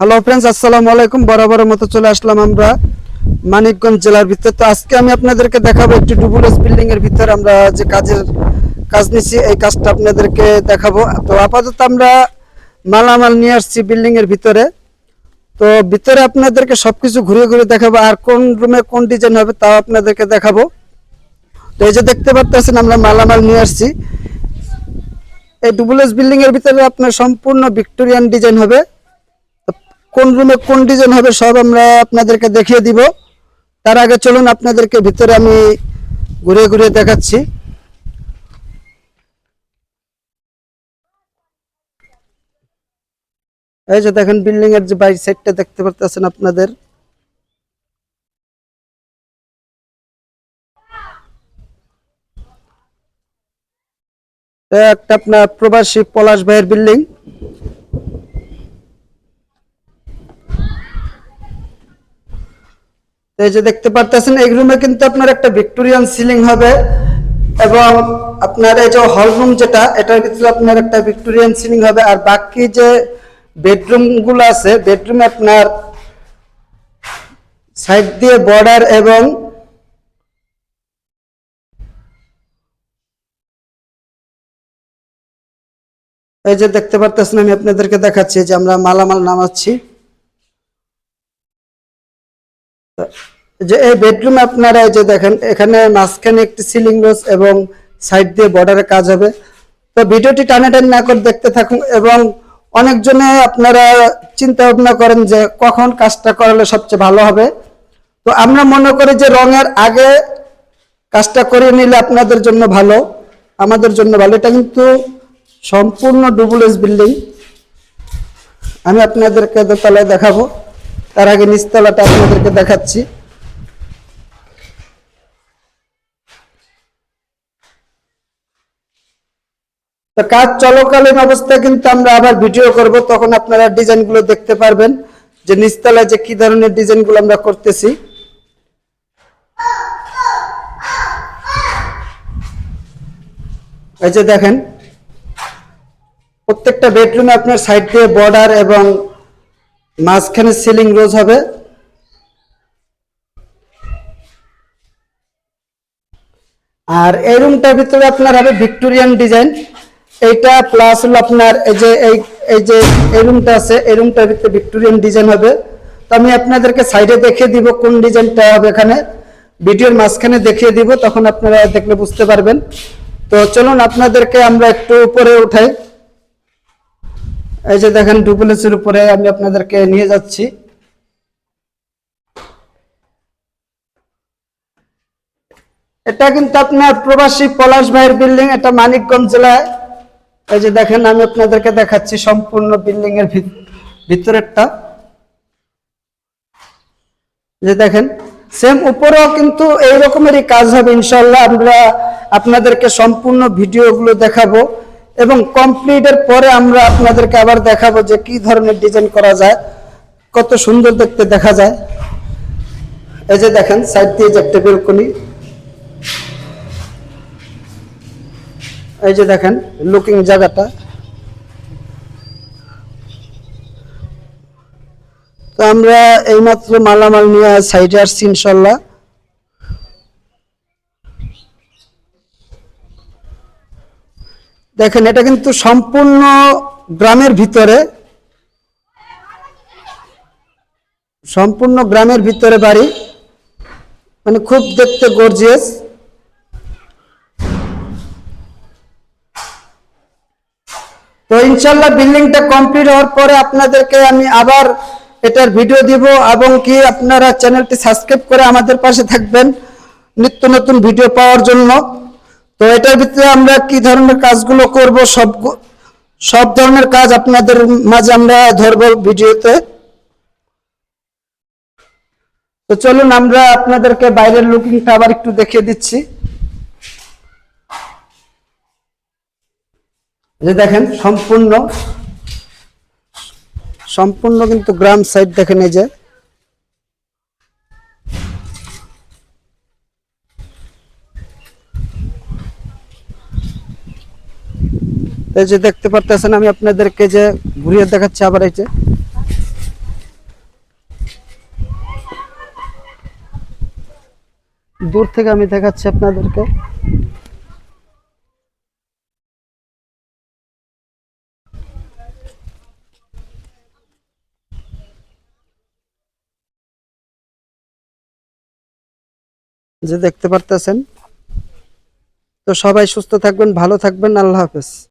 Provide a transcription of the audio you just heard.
Hello friends আসসালামু আলাইকুম। বরাবরের মতো চলে আসলাম আমরা মানিকগঞ্জ জেলার ভিতরে। তো আজকে আমি আপনাদেরকে দেখাবো একটি ডুবুলস বিল্ডিং এর ভিতরে আমরা যে কাজের কাজ নিচ্ছি এই কাজটা আপনাদেরকে দেখাবো। তো আপাতত আমরা মালামাল নিয়ে আসছি বিল্ডিং এর ভিতরে। তো ভিতরে আপনাদেরকে সবকিছু ঘুরে ঘুরে দেখাবো, আর কোন রুমে কোন ডিজাইন হবে তাও আপনাদেরকে দেখাবো। তো এই যে দেখতে পাচ্ছেন আমরা মালামাল নিয়ে আসছি। এই ডুবুলস বিল্ডিং এর ভিতরে আপনার সম্পূর্ণ ভিক্টোরিয়ান ডিজাইন হবে। কোন রুমে কোন ডিজাইন হবে সব আমরা আপনাদেরকে দেখিয়ে দিব। তার আগে চলুন আপনাদেরকে ভিতরে আমি ঘুরে ঘুরে দেখাচ্ছি। এই যে দেখেন বিল্ডিং এর যে বাইর সাইডটা দেখতে পারতেছেন আপনাদের। একটা আপনার প্রবাসী পলাশ ভাইয়ের বিল্ডিং এই যে দেখতে পারতেছেন, এই রুমে কিন্তু আপনার একটা ভিক্টোরিয়ান সিলিং হবে এবং আপনার এই যে হল রুম যেটা, এটার ভিতরে আপনার একটা ভিক্টোরিয়ান সিলিং হবে আর বাকি যে বেডরুমগুলো আছে বেডরুমে আপনার সাইড দিয়ে বর্ডার এবং এই যে দেখতে পারতেছেন, আমি আপনাদেরকে দেখাচ্ছি যে আমরা মালামাল নামাচ্ছি। যে এই বেডরুমে আপনারা যে দেখেন, এখানে মাঝখানে একটি সিলিং রোজ এবং সাইড দিয়ে বর্ডারে কাজ হবে। তো ভিডিওটি টানাটানি না করে দেখতে থাকুন এবং অনেকজনে আপনারা চিন্তা ভাবনা করেন যে কখন কাজটা করালে সবচেয়ে ভালো হবে। তো আমরা মনে করি যে রঙের আগে কাজটা করে নিলে আপনাদের জন্য ভালো, আমাদের জন্য ভালো। এটা কিন্তু সম্পূর্ণ ডুবুলেস বিল্ডিং আমি আপনাদেরকে দোতলায় দেখাবো। তার আগে নিচতলাটা আপনাদেরকে দেখাচ্ছি। কাজ চলকালীন অবস্থায় কিন্তু আমরা আবার ভিডিও করব, তখন আপনারা ডিজাইনগুলো দেখতে পারবেন যে নিচতলায় যে কি ধরনের ডিজাইনগুলো আমরা করতেছি। এই যে দেখেন, প্রত্যেকটা বেডরুমে আপনার সাইড দিয়ে বর্ডার এবং মাঝখানে সিলিং রোজ হবে। আর এই রুমটার ভিতরে আপনার হবে ভিক্টোরিয়ান ডিজাইন। এইটা প্লাস হলো আপনার এই যে, এই এই যে, এই রুমটা আছে, এই রুমটার ভিতরে ভিক্টোরিয়ান ডিজাইন হবে। তো আমি আপনাদেরকে সাইডে দেখিয়ে দিব কোন ডিজাইনটা হবে এখানে। ভিডিওর মাঝখানে দেখিয়ে দিব, তখন আপনারা দেখলে বুঝতে পারবেন। তো চলুন আপনাদেরকে আমরা একটু উপরে উঠাই। এই যে দেখেন ডুপ্লেসের উপরে আমি আপনাদেরকে নিয়ে যাচ্ছি। এটা কিন্তু আপনার প্রবাসী পলাশ ভাইয়ের বিল্ডিং, এটা মানিকগঞ্জ জেলায়। এই যে দেখেন, আমি আপনাদেরকে দেখাচ্ছি সম্পূর্ণ বিল্ডিং এর ভিত- ভিতরেরটা। যে দেখেন সেম উপরেও কিন্তু এই রকমেরই কাজ হবে ইনশাল্লাহ আমরা আপনাদেরকে সম্পূর্ণ ভিডিওগুলো দেখাবো। এবং কমপ্লিটের পরে আমরা আপনাদেরকে আবার দেখাবো যে কি ধরনের ডিজাইন করা যায়, কত সুন্দর দেখতে দেখা যায়। এই যে দেখেন সাইড দিয়ে যে একটা বেলকনি এই যে দেখেন লুকিং জায়গাটা। তো আমরা এইমাত্র মালামাল নিয়ে সাইডে আসছি ইনশাল্লাহ। দেখেন, এটা কিন্তু সম্পূর্ণ গ্রামের ভিতরে। সম্পূর্ণ গ্রামের ভিতরে বাড়ি। মানে খুব দেখতে গর্জিয়াস তো ইনশাল্লাহ বিল্ডিংটা কমপ্লিট হওয়ার পরে আপনাদেরকে আমি আবার এটার ভিডিও দিব এবং কি আপনারা চ্যানেলটি সাবস্ক্রাইব করে আমাদের পাশে থাকবেন। নিত্য নতুন ভিডিও পাওয়ার জন্য। তো এটার ভিতরে আমরা কি ধরনের কাজগুলো করব? সব সব ধরনের কাজ আপনাদের মাঝে আমরা ধরবো ভিডিওতে। তো চলুন, আমরা আপনাদেরকে বাইরের লুকিংটা আবার একটু দেখিয়ে দিচ্ছি। যে দেখেন, সম্পূর্ণ সম্পূর্ণ কিন্তু গ্রাম সাইড দেখেন এই যে। এই যে দেখতে পারতেছেন, আমি আপনাদেরকে যে ঘুরিয়ে দেখাচ্ছি আবার এই যে। দূর থেকে আমি দেখাচ্ছি আপনাদেরকে। যে দেখতে পারতেছেন। তো সবাই সুস্থ থাকবেন, ভালো থাকবেন, আল্লাহ হাফেজ।